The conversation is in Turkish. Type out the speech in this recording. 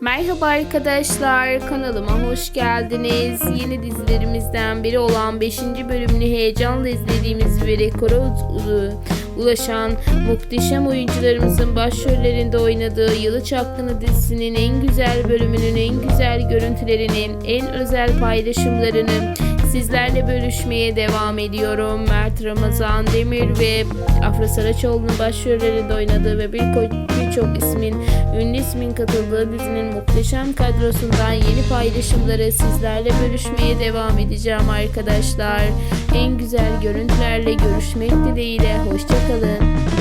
Merhaba arkadaşlar, kanalıma hoş geldiniz. Yeni dizilerimizden biri olan 5. bölümünü heyecanla izlediğimiz ve rekora ulaşan muhteşem oyuncularımızın başrollerinde oynadığı Yalı Çapkını dizisinin en güzel bölümünün en güzel görüntülerinin en özel paylaşımlarını sizlerle bölüşmeye devam ediyorum. Mert Ramazan Demir ve Afra Saraçoğlu'nun başrollerinde oynadığı ve birçok ismin, ünlü ismin katıldığı dizinin muhteşem kadrosundan yeni paylaşımları sizlerle bölüşmeye devam edeceğim arkadaşlar. En güzel görüntülerle görüşmek dileğiyle. Hoşçakalın.